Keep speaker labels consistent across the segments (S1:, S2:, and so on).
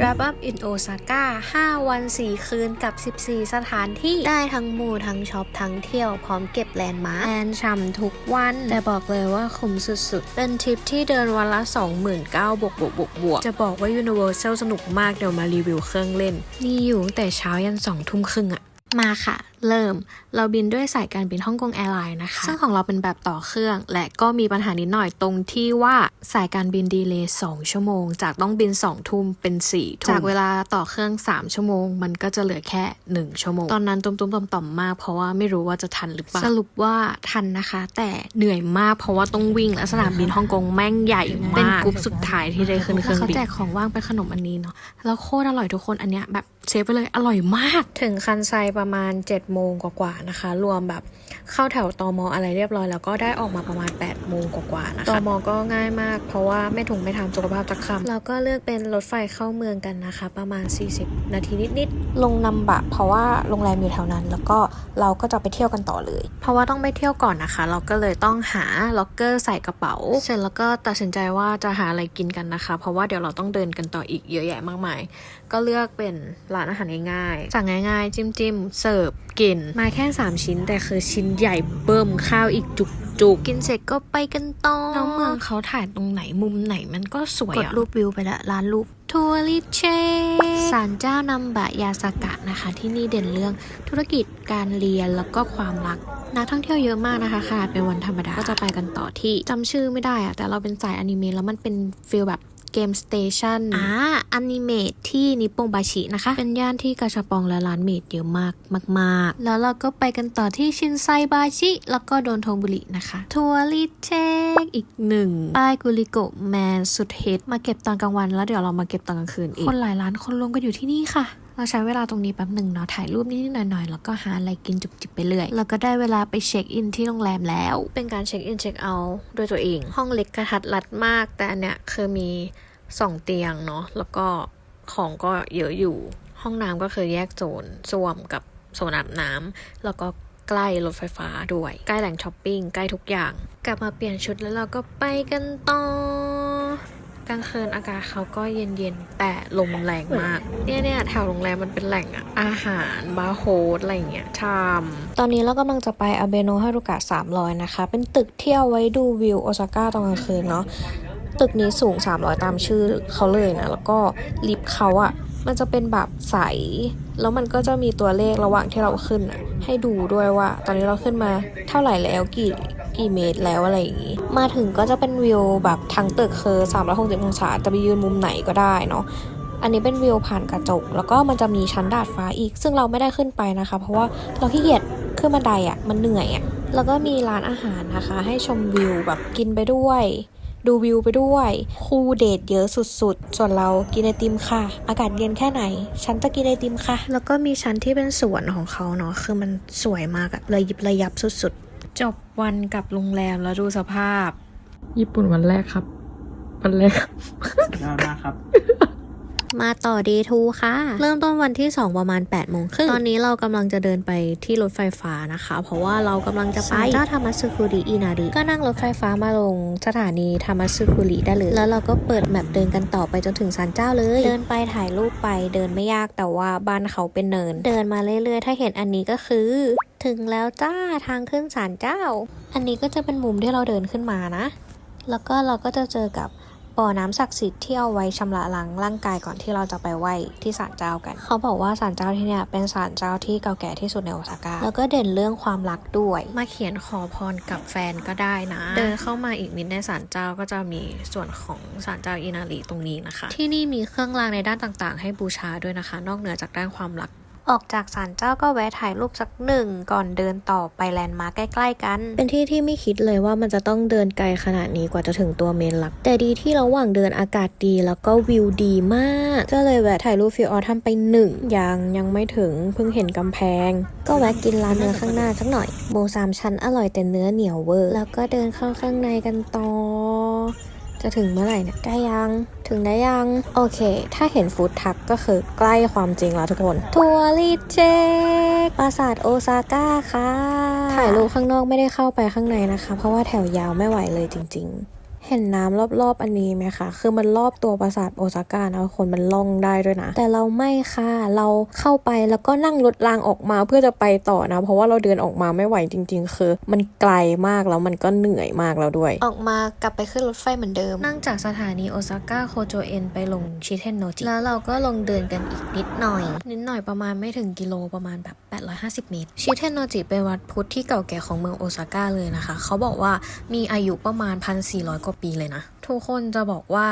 S1: Wrap Up in Osaka 5 วัน 4 คืนกับ 14 สถานที่ ได้ทั้งหมู่ทั้งช็อป ทั้งเที่ยว พร้อมเก็บแลนด์มาร์คแอนช่ำทุกวัน แต่บอกเลยว่าคุ้มสุดๆ เป็นทริปที่เดินวันละ 29,000บวกบวกบวกบวกจะบอกว่า Universal สนุกมากเดี๋ยวมารีวิวเครื่องเล่น นี่อยู่ตั้งแต่เช้ายัน2ทุ่มครึ่งอะมาค่ะ เริ่ม เราบินด้วยสายการบินฮ่องกงแอร์ไลน์นะคะ ซึ่งของเราเป็นแบบต่อเครื่อง และก็มีปัญหานิดหน่อยตรงที่ว่าสายการบินดีเลย์2ชั่วโมง จากต้องบิน2ทุ่มเป็น4ทุ่มจากเวลาต่อเครื่อง3ชั่วโมง มันก็จะเหลือแค่1ชั่วโมง ตอนนั้นตุ้มๆต่อมๆมาก เพราะว่าไม่รู้ว่าจะทันหรือเปล่าสรุปว่าทันนะคะ แต่เหนื่อยมากเพราะว่าต้องวิ่งและสนามบินฮ่องกงแม่งใหญ่มากเป็นกรุ๊ปสุดท้ายที่ได้ขึ้นเครื่องบินเขาแจกของว่างเป็นขนมอันนี้เนาะแล้วโคตรอร่อยทุกคนอันเนี้ยแบบเซฟไปเลยอร่อยมาก ถึงคันไซประมาณ7โโมงกว่าๆนะคะ รวมแบบเข้าแถวตอมออะไรเรียบร้อยแล้วก็ได้ออกมาประมาณ8โมงกว่าๆนะคะตอมอก็ง่ายมาก เพราะว่าไม่ถุงไม่ทำสุขภาพจักคำเราก็เลือกเป็นรถไฟเข้าเมืองกันนะคะ ประมาณ 40 นาทีนิดๆลงนำบะ เพราะว่าโรงแรมอยู่แถวนั้น แล้วก็เราก็จะไปเที่ยวกันต่อเลย เพราะว่าต้องไปเที่ยวก่อนนะคะ เราก็เลยต้องหาล็อกเกอร์ใส่กระเป๋าเสร็จแล้วก็ตัดสินใจว่าจะหาอะไรกินกันนะคะ เพราะว่าเดี๋ยวเราต้องเดินกันต่ออีกเยอะแยะมากมาย ก็เลือกเป็นร้านอาหารง่ายๆสั่งง่ายๆ จิ้มจิ้มๆเสิร์ฟกินมาแค่ 3 ชิ้นแต่คือชิ้นใหญ่เบิ่มข้าวอีกจุกจุกๆกินเสร็จก็ไปกันต่อน้องเมืองเขาถ่ายตรงไหนมุมไหนมันก็สวยกดรูปวิวไปละร้านรูปทัวริเชศาลเจ้านำบะยาสกะนะคะ ที่นี่เด่นเรื่องธุรกิจการเรียนแล้วก็ความรักนักท่องเที่ยวเยอะมากนะคะขนาดเป็นวันธรรมดาก็จะไปกันต่อที่จำชื่อไม่ได้อะแต่เราเป็นสายอนิเมะแล้วมันเป็นฟีลแบบ เกมสเตชันอ่าอนิเมะที่นิปปงบาชินะคะ เป็นย่านที่กาชาปองและร้านเมดเยอะมากมากๆ แล้วเราก็ไปกันต่อที่ชินไซบาชิ แล้วก็โดนโทบุรินะคะทัวริเทคอีกหนึ่งป้ายกุลิโกะแมนสุดฮิตมาเก็บตอนกลางวัน แล้วเดี๋ยวเรามาเก็บตอนกลางคืนอีกคนหลายร้านคนรวมกันอยู่ที่นี่ค่ะ เราใช้เวลาตรงนี้แป๊บหนึ่งเนาะถ่ายรูปนิดหน่อยๆ แล้วก็หาอะไรกินจุบจิบไปเรื่อย แล้วก็ได้เวลาไปเช็คอินที่โรงแรมแล้ว เป็นการเช็คอินเช็คเอาท์ด้วยตัวเอง ห้องเล็กกระทัดรัดมาก แต่อันเนี้ยคือมีสองเตียงเนาะแล้วก็ของก็เยอะอยู่ ห้องน้ำก็คือแยกโซนส้วมกับโซนอาบน้ำแล้วก็ใกล้รถไฟฟ้าด้วย ใกล้แหล่งช้อปปิ้ง ใกล้ทุกอย่าง กลับมาเปลี่ยนชุดแล้วเราก็ไปกันต่อ กลางคืนอากาศเขาก็เย็นๆ แต่ลมแรงมาก เนี่ยเนี่ยแถวโรงแรมมันเป็นแหล่งอะอาหารบาร์โฮสอะไรอย่างเงี้ยชามตอนนี้เรากำลังจะไปอาเบโนฮารุกะ 300 นะคะ เป็นตึกที่เอาไว้ดูวิวโอซาก้าตอนกลางคืนเนาะตึกนี้สูง 300 ตามชื่อเขาเลยนะ แล้วก็ลิฟต์เขาอะมันจะเป็นแบบใส แล้วมันก็จะมีตัวเลขระหว่างที่เราขึ้นอะให้ดูด้วยว่า ตอนนี้เราขึ้นมาเท่าไหร่แล้วกี่ กี่เมตรแล้วอะไรอย่างงี้ มาถึงก็จะเป็นวิวแบบทั้งตึกคือ360องศาจะไปยืนมุมไหนก็ได้เนาะอันนี้เป็นวิวผ่านกระจก แล้วก็มันจะมีชั้นดาดฟ้าอีก ซึ่งเราไม่ได้ขึ้นไปนะคะ เพราะว่าเราขี้เกียจขึ้นบันไดอะ่ะมันเหนื่อยอะ่ะแล้วก็มีร้านอาหารนะคะ ให้ชมวิวแบบกินไปด้วย ดูวิวไปด้วย คูเดทเยอะสุดๆ ส่วนเรากินไอติมค่ะ อากาศเย็นแค่ไหน ฉันจะกินไอติมค่ะ แล้วก็มีชั้นที่เป็นสวนของเขาเนาะคือมันสวยมากอะระยิบระยับสุดๆ จบวันกลับโรงแรมแล้วดูสภาพ
S2: ญี่ปุ่นวันแรกครับ วันแรกครับ
S3: ยอดมากครับ
S1: มาต่อ day 2ค่ะ เริ่มต้นวันที่ 2 ประมาณ8โมงครึ่งตอนนี้เรากำลังจะเดินไปที่รถไฟฟ้านะคะ เพราะว่าเรากำลังจะไปเจ้าธรรมสึคุริอินาริก็นั่งรถไฟฟ้ามาลงสถานีธรรมสึคุริได้เลย แล้วเราก็เปิดแมปเดินกันต่อไปจนถึงศาลเจ้าเลย เดินไปถ่ายรูปไปเดินไม่ยากแต่ว่าบ้านเขาเป็นเนิน เดินมาเรื่อยๆ ถ้าเห็นอันนี้ก็คือ ถึงแล้วจ้าทางขึ้นศาลเจ้า อันนี้ก็จะเป็นมุมที่เราเดินขึ้นมานะ แล้วก็เราก็จะเจอกับบ่อน้ำศักดิ์สิทธิ์ที่เอาไว้ชำระล้างร่างกายก่อนที่เราจะไปไหว้ที่ศาลเจ้ากัน เขาบอกว่าศาลเจ้าที่เนี่ยเป็นศาลเจ้าที่เก่าแก่ที่สุดในโอซาก้าแล้วก็เด่นเรื่องความรักด้วย มาเขียนขอพรกับแฟนก็ได้นะ เดินเข้ามาอีกนิดในศาลเจ้าก็จะมีส่วนของศาลเจ้าอินารีตรงนี้นะคะ ที่นี่มีเครื่องรางในด้านต่างๆ ให้บูชาด้วยนะคะ นอกเหนือจากด้านความรัก ออกจากศาลเจ้าก็แวะถ่ายรูปสักหนึ่งก่อนเดินต่อไปแลนด์มาร์คใกล้ ๆ กัน เป็นที่ที่ไม่คิดเลยว่ามันจะต้องเดินไกลขนาดนี้กว่าจะถึงตัวเมนหลัก แต่ดีที่ระหว่างเดินอากาศดีแล้วก็วิวดีมาก ก็เลยแวะถ่ายรูปฟิลออทำไปหนึ่งยังยังไม่ถึงเพิ่งเห็นกำแพง ก็แวะกินร้านเนื้อข้างหน้าสักหน่อยโมสามชั้นอร่อยแต่เนื้อเหนียวเวอร์แล้วก็เดินเข้าข้างในกันต่อ จะถึงเมื่อไหร่เนี่ยใกล้ยัง ถึงได้ยัง โอเค ถ้าเห็นฟูดทักก็คือใกล้ความจริงแล้วทุกคนทัวริเจกปราสาทโอซาก้าค่ะ ถ่ายรูปข้างนอกไม่ได้เข้าไปข้างในนะคะ เพราะว่าแถวยาวไม่ไหวเลยจริง ๆ เห็นน้ำรอบๆอันนี้ไหมคะคือมันรอบตัวปราสาทโอซาก้านะคนมันล่องได้ด้วยนะ แต่เราไม่ค่ะเราเข้าไปแล้วก็นั่งรถรางออกมาเพื่อจะไปต่อนะ เพราะว่าเราเดินออกมาไม่ไหวจริง ๆ คือ มันไกลมากแล้วมันก็เหนื่อยมากแล้วด้วย ออกมากลับไปขึ้นรถไฟเหมือนเดิม นั่งจากสถานีโอซาก้าโคโจเอ็นไปลงชิเทนโนจิแล้วเราก็ลงเดินกันอีกนิดหน่อย นิดหน่อยประมาณไม่ถึงกิโลประมาณแบบ 850 เมตร ชิเทนโนจิเป็นวัดพุทธที่เก่าแก่ของเมืองโอซาก้าเลยนะคะ เขาบอกว่ามีอายุประมาณ 1,400 กว่าปีเลยนะ ทุกคนจะบอกว่า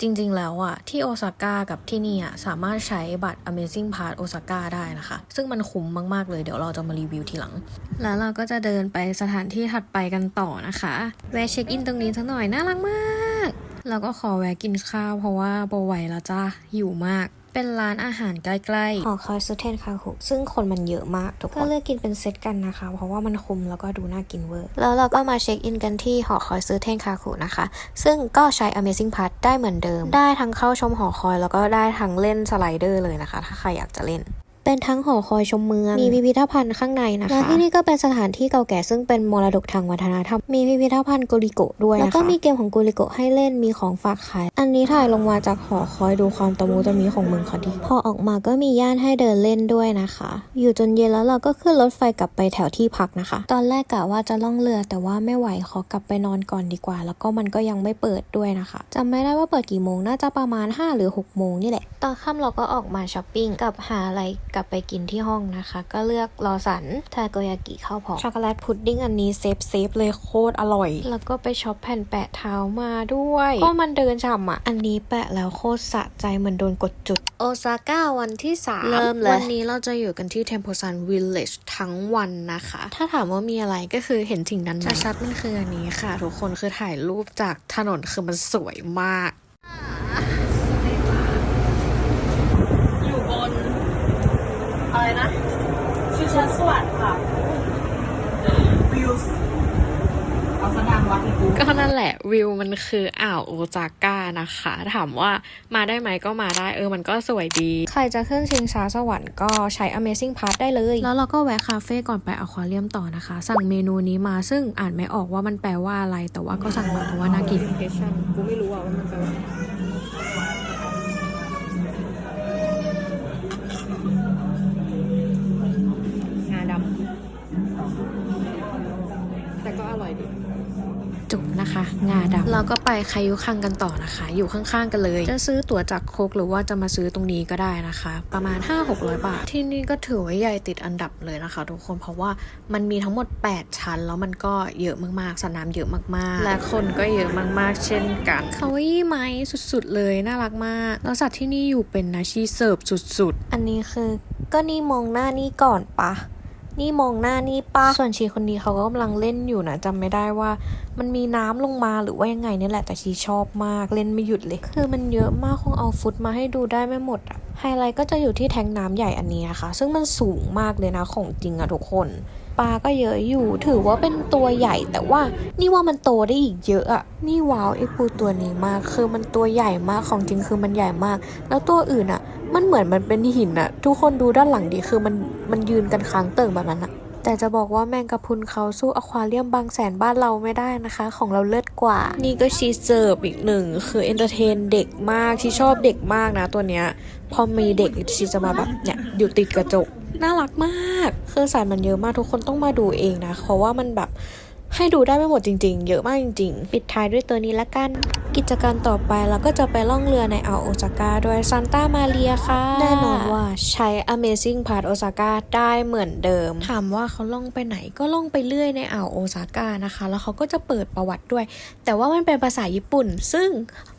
S1: จริงๆ แล้วอะที่โอซาก้ากับที่นี่อะสามารถใช้บัตร Amazing Pass โอซาก้าได้นะคะ ซึ่งมันคุ้มมาก ๆ เลย เดี๋ยวเราจะมารีวิวทีหลัง แล้วเราก็จะเดินไปสถานที่ถัดไปกันต่อนะคะแวะเช็คอินตรงนี้สักหน่อย น่ารักมาก แล้วก็ขอแวะกินข้าวเพราะว่าโบไหวแล้วจ้าหิวมาก เป็นร้านอาหารใกล้ๆหอคอยซูเทนคาคุซึ่งคนมันเยอะมากทุกคน ก็เลือกกินเป็นเซตกันนะคะ เพราะว่ามันคุ้มแล้วก็ดูน่ากินเวอร์ แล้วเราก็มาเช็คอินกันที่หอคอยซูเทนคาคุนะคะ ซึ่งก็ใช้ Amazing Pass ได้เหมือนเดิม ได้ทั้งเข้าชมหอคอย แล้วก็ได้ทั้งเล่นสไลเดอร์เลยนะคะ ถ้าใครอยากจะเล่น เป็นทั้งหอคอยชมเมือง มีพิพิธภัณฑ์ข้างในนะคะ และที่นี่ก็เป็นสถานที่เก่าแก่ซึ่งเป็นมรดกทางวัฒนธรรม มีพิพิธภัณฑ์โกริโกะด้วยนะคะแล้วก็มีเกมของโกริโกะให้เล่น มีของฝากขาย อันนี้ถ่ายลงมาจากหอคอยดูความตะมูตะมีของเมืองเขาดี พอออกมาก็มีย่านให้เดินเล่นด้วยนะคะ อยู่จนเย็นแล้วเราก็ขึ้นรถไฟกลับไปแถวที่พักนะคะ ตอนแรกกะว่าจะล่องเรือแต่ว่าไม่ไหวขอกลับไปนอนก่อนดีกว่า แล้วก็มันก็ยังไม่เปิดด้วยนะคะจำไม่ได้ว่าเปิดกี่โมงน่าจะประมาณ5หรือ6โมงนี่แหละตอนค่ำเราก็ออกมาช้อปปิ้งกับหาอะไรกลับไปกินที่ห้องนะคะ ก็เลือกรอสันทาโกยากิข้าวพองช็อกโกแลตพุดดิ้งอันนี้เซฟเซฟเลยโคตรอร่อย แล้วก็ไปช็อปแผ่นแปะเท้ามาด้วย ก็มันเดินฉ่ำอะ อันนี้แปะแล้วโคตรสะใจเหมือนโดนกดจุด โอซาก้าวันที่3เริ่มเลยวันนี้เราจะอยู่กันที่เทมโพซันวิลเลจทั้งวันนะคะ ถ้าถามว่ามีอะไรก็คือเห็นสิ่งนั้นชัดๆมันคืออันนี้ค่ะ ทุกคนคือถ่ายรูปจากถนนคือมันสวยมาก
S2: อยู่บน อะไรนะ ชิชาสวัสดิ์ค่ะวิวเอาสนามวัดอีกกู
S1: ก็นั่นแหละวิวมันคืออ่าวโอจาก้านะคะ ถามว่ามาได้ไหมก็มาได้เออมันก็สวยดี ใครจะขึ้นชิงช้าสวรรค์ก็ใช้ Amazing Pass ได้เลย แล้วเราก็แวะคาเฟ่ก่อนไปอควาเรียมต่อนะคะ สั่งเมนูนี้มาซึ่งอ่านไม่ออกว่ามันแปลว่าอะไร แต่ว่าก็สั่งมาเพราะว่าน่ากิน
S2: กูไม่รู้อะว่ามันแปลว่างา
S1: จุ่มนะคะ งาดำเราก็ไปคายุคังกันต่อนะคะ อยู่ข้างๆกันเลย จะซื้อตั๋วจากโคกหรือว่าจะมาซื้อตรงนี้ก็ได้นะคะ ประมาณ 5-600 บาท ที่นี่ก็ถือว่าใหญ่ติดอันดับเลยนะคะ ทุกคนเพราะว่ามันมีทั้งหมด 8 ชั้น แล้วมันก็เยอะมากๆสนามเยอะมากๆ และคนก็เยอะมากๆ เช่นกันคาวาอี้ไหมสุดๆเลยน่ารักมากแล้วสัตว์ที่นี่อยู่เป็นนาชีเสิร์ฟสุดๆ อันนี้คือก็นี่มองหน้านี่ก่อนปะ นี่มองหน้านี่ปะส่วนชีคนนี้เขาก็กำลังเล่นอยู่นะจำไม่ได้ว่า มันมีน้ำลงมาหรือว่ายังไงนี่แหละแต่ชีชอบมากเล่นไม่หยุดเลย คือมันเยอะมากคงเอาฟุตมาให้ดูได้ไม่หมดอะไฮไลท์ก็จะอยู่ที่แทงน้ำใหญ่อันนี้นะคะซึ่งมันสูงมากเลยนะของจริงอะทุกคนปลาก็เยอะอยู่ถือว่าเป็นตัวใหญ่แต่ว่า นี่ว่ามันโตได้อีกเยอะอะนี่ว้าวไอ้ปูตัวนี้มาก คือมันตัวใหญ่มากของจริงคือมันใหญ่มาก แล้วตัวอื่นอะ มันเหมือนมันเป็นหินอะทุกคนดูด้านหลังดิคือมันมันยืนกันค้างเติ่งแบบนั้นอะแต่จะบอกว่าแมงกะพรุนเขาสู้อควาเรียมบางแสนบ้านเราไม่ได้นะคะ ของเราเลิศกว่า นี่ก็ชีเสิร์ฟอีกหนึ่ง คือเอนเตอร์เทนเด็กมากที่ชอบเด็กมากนะตัวเนี้ย พอมีเด็กชีจะมาแบบเนี่ยอยู่ติดกระจก น่ารักมาก คือสายมันเยอะมากทุกคนต้องมาดูเองนะ เพราะว่ามันแบบ ให้ดูได้ไม่หมดจริง ๆ เยอะมากจริง ๆ ปิดท้ายด้วยตัวนี้ละกัน กิจการต่อไปเราก็จะไปล่องเรือในอ่าวโอซาก้าด้วยซานตามาเรียค่ะ แน่นอนว่าใช้ Amazing Pass โอซาก้าได้เหมือนเดิม ถามว่าเขาล่องไปไหนก็ล่องไปเรื่อยในอ่าวโอซาก้านะคะ แล้วเขาก็จะเปิดประวัติด้วย แต่ว่ามันเป็นภาษาญี่ปุ่น ซึ่ง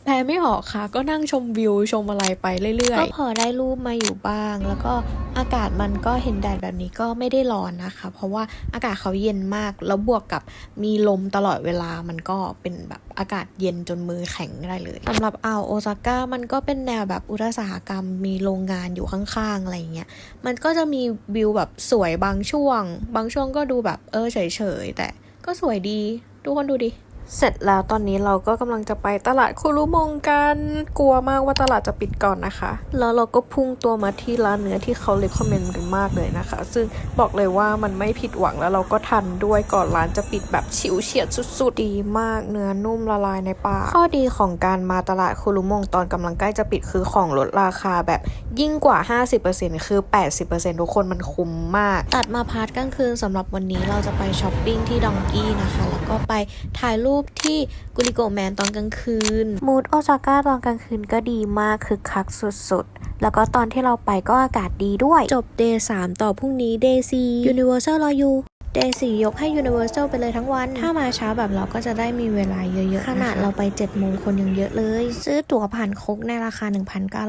S1: แปลไม่ออกค่ะ ก็นั่งชมวิวชมอะไรไปเรื่อยๆ ก็พอได้รูปมาอยู่บ้าง แล้วก็อากาศมันก็เห็นแดดแบบนี้ก็ไม่ได้ร้อนนะคะ เพราะว่าอากาศเขาเย็นมาก แล้วบวกกับมีลมตลอดเวลา มันก็เป็นแบบอากาศเย็นจนมือแข็งได้เลยสำหรับอ่าวโอซาก้ามันก็เป็นแนวแบบอุตสาหกรรม มีโรงงานอยู่ข้างๆอะไรเงี้ย มันก็จะมีวิวแบบสวยบางช่วง บางช่วงก็ดูแบบเออเฉยๆแต่ก็สวยดี ทุกคนดูดิ เสร็จแล้วตอนนี้เราก็กำลังจะไปตลาดคุรุมงกันกลัวมากว่าตลาดจะปิดก่อนนะคะ แล้วเราก็พุ่งตัวมาที่ร้านเนื้อที่เขาเลคอมเมนต์กันมากเลยนะคะ ซึ่งบอกเลยว่ามันไม่ผิดหวังแล้วเราก็ทันด้วยก่อนร้านจะปิดแบบฉิวเฉียดสุดๆดีมากเนื้อนุ่มละลายในปากข้อดีของการมาตลาดคุรุมงตอนกำลังใกล้จะปิดคือของลดราคาแบบยิ่งกว่า 50%คือ 80%ทุกคนมันคุ้มมาก ตัดมาพาร์ทกลางคืนสำหรับวันนี้เราจะไปช้อปปิ้งที่ดองกี้นะคะแล้วก็ไปถ่ายรูปที่กุลิโกแมนตอนกลางคืน มูดโอซาก้าตอนกลางคืนก็ดีมากคึกคักสุดๆ แล้วก็ตอนที่เราไปก็อากาศดีด้วย จบ day 3ต่อพรุ่งนี้ day 4 Universal รออยู่ day 4ยกให้ Universal ไปเลยทั้งวัน ถ้ามาช้าแบบเราก็จะได้มีเวลาเยอะๆ ขนาดเราไป7โมงคนยังเยอะเลย ซื้อตั๋วผ่านคกในราคา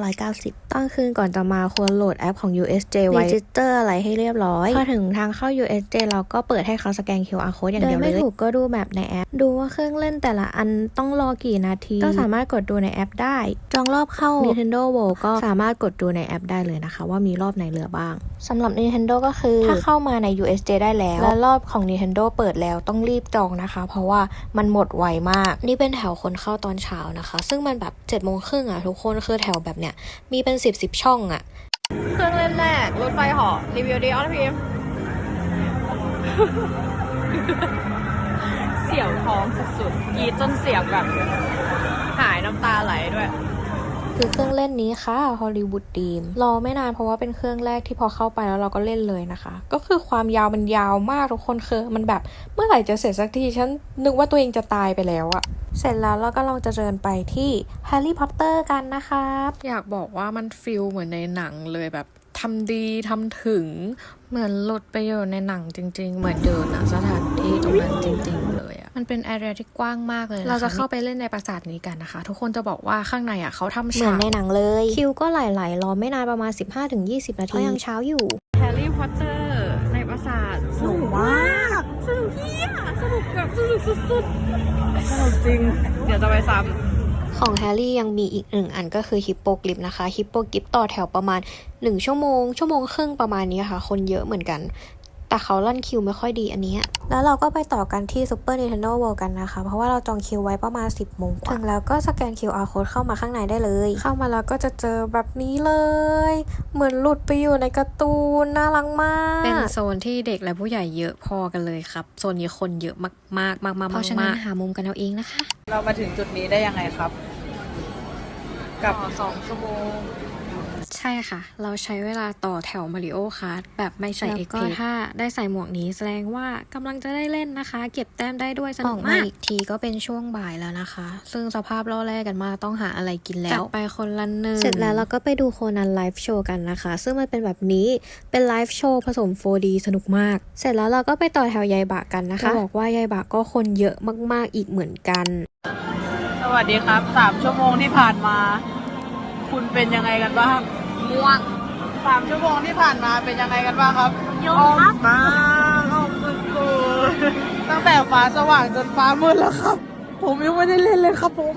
S1: 1,990ตอนคืนก่อนจะมาควรโหลดแอปของ USJ ไว้ register อะไรให้เรียบร้อย พอถึงทางเข้า USJ เราก็เปิดให้เขาสแกน QR code อย่างเดียวเลยไม่ถูกก็ดูแบบในแอป ดูว่าเครื่องเล่นแต่ละอันต้องรอกี่นาที ก็สามารถกดดูในแอปได้ จองรอบเข้า Nintendo World ก็สามารถกดดูในแอปได้เลยนะคะ ว่ามีรอบไหนเหลือบ้างสำหรับ Nintendo ก็คือ ถ้าเข้ามาใน USJ ได้แล้วรอบของ Nintendo เปิดแล้วต้องรีบจองนะคะ เพราะว่ามันหมดไวมาก นี่เป็นแถวคนเข้าตอนเช้านะคะ ซึ่งมันแบบ7จ็ดโมงครึ่งอะทุกคนคือแถวแบบเนี้ยมีเป็น 10บสช่องอะ
S2: เครื่องเล่นแรก รถไฟหาะรีวิวดีออสพิมเสียวท้องสุดๆกีดจนเสียงแบบ หายน้ำตาไหลด้วย
S1: คือเครื่องเล่นนี้ค่ะฮอลลีวูดดีมรอไม่นานเพราะว่าเป็นเครื่องแรกที่พอเข้าไปแล้วเราก็เล่นเลยนะคะ ก็คือความยาวมันยาวมากทุกคนคือมันแบบเมื่อไหร่จะเสร็จสักทีฉันนึกว่าตัวเองจะตายไปแล้วอะเสร็จแล้วเราก็เราจะเดินไปที่แฮร์รี่พอตเตอร์กันนะครับ
S3: อยากบอกว่ามันฟิลเหมือนในหนังเลยแบบทำดีทำถึงเหมือนหลุดไปอยู่ในหนังจริง ๆ เหมือนเดินอะสถานที่ตรงนั้นจริง ๆ มันเป็นแอเรียที่กว้างมากเลยนะคะเราจะเข้าไปเล่นในปราสาทนี้กันนะคะ ทุกคนจะบอกว่าข้างในอะเขาทำ
S1: เหมือ
S3: ฉานก
S1: ในหนังเลย คิวก็ไหลๆรอไม่นานประมาณ 15-20 นาทียังเช้าอยู่
S3: แฮร์รี่พอตเตอร์ในปราสาทสนุกมากสนุกเยี่ยสนุกแบบสนุกสุดๆสนุกจริง เดี๋ยวจะไปซ้
S1: ของแฮร์รี่ยังมีอีกหนึ่งอันก็คือฮิปโปกลิฟนะคะฮิปโปกลิฟต่อแถวประมาณ 1 ชั่วโมง ชั่วโมงครึ่งประมาณนี้ค่ะ คนเยอะเหมือนกัน แต่เขาลั่นคิวไม่ค่อยดีอันเนี้ยแล้วเราก็ไปต่อกันที่ Super Nintendo World กันนะคะ เพราะว่าเราจองคิวไว้ประมาณ 10โมงกว่า ถึงแล้วก็สแกน QR code เข้ามาข้างในได้เลย เข้ามาแล้วก็จะเจอแบบนี้เลย เหมือนหลุดไปอยู่ในการ์ตูนน่ารักมากำ
S3: เป็นโซนที่เด็กและผู้ใหญ่เยอะพอกันเลยครับ โซนนี้คนเยอะมากๆมากๆมากๆ
S1: เพราะฉะนั้น
S3: มาก
S1: หามุมกันเอาเองนะคะ
S2: เรามาถึงจุดนี้ได้ยังไงครับ กับสองชั่วโมง
S3: ใช่ค่ะ เราใช้เวลาต่อแถวมาริโอคาร์ดแบบไม่ใส่
S1: แล้ว
S3: เอ็ก
S1: ก็
S3: ก็ถ้าได้ใส่หมวกนี้แสดงว่ากำลังจะได้เล่นนะคะ เก็บแต้มได้ด้วยส
S1: อ
S3: นุ
S1: อกก
S3: มามา
S1: กอีกทีก็เป็นช่วงบ่ายแล้วนะคะ ซึ่งสภาพล่อแรกกันมากต้องหาอะไรกินแล้
S3: จัด
S1: ว
S3: ไปคนละหนึ่ง
S1: เสร็จแล้วเราก็ไปดูโคนันไลฟ์โชว์กันนะคะ ซึ่งมันเป็นแบบนี้เป็นไลฟ์โชว์ผสม 4D สนุกมาก เสร็จแล้วเราก็ไปต่อแถวยายบะกันนะคะจะบอกว่ายายบะก็คนเยอะมากๆอีกเหมือนกัน
S2: สวัสดีครับสามชั่วโมงที่ผ่านมา คุณเป็นยังไงกันบ้าง
S3: ม่วง
S2: สามชั่วโมงที่ผ่านมาเป็นยังไงกันบ้างครับยอมมากอมสุดๆตั้งแต่ฟ้าสว่างจนฟ้ามืดแล้วครับ ผมยังไม่ได้เล่นเลยครับผม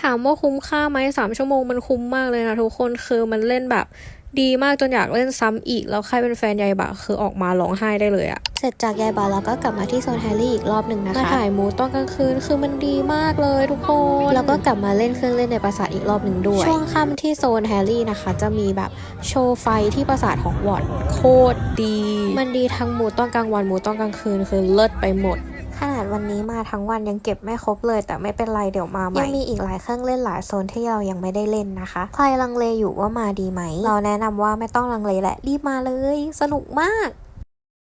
S1: ถามว่าคุ้มค่าไหมสามชั่วโมงมันคุ้มมากเลยนะทุกคนคือมันเล่นแบบ ดีมากจนอยากเล่นซ้ำอีก แล้วใครเป็นแฟนยายบะคือออกมาร้องไห้ได้เลยอะเสร็จจากยายบะเราก็กลับมาที่โซนแฮร์รี่อีกรอบหนึ่งนะคะมาถ่ายมูตอนกลางคืนคือมันดีมากเลยทุกคน แล้วก็กลับมาเล่นเครื่องเล่นในปราสาทอีกรอบหนึ่งด้วย ช่วงค่ำที่โซนแฮร์รี่นะคะ จะมีแบบโชว์ไฟที่ปราสาทฮอกวอตส์โคตรดี มันดีทั้งมูตอนกลางวันมูตอนกลางคืนคือเลิศไปหมดขนาด วันนี้มาทั้งวันยังเก็บไม่ครบเลย แต่ไม่เป็นไรเดี๋ยวมาใหม่ยังมีอีกหลายเครื่องเล่นหลายโซนที่เรายังไม่ได้เล่นนะคะ ใครลังเลอยู่ว่ามาดีไหม เราแนะนำว่าไม่ต้องลังเลแหละรีบมาเลย สนุกมาก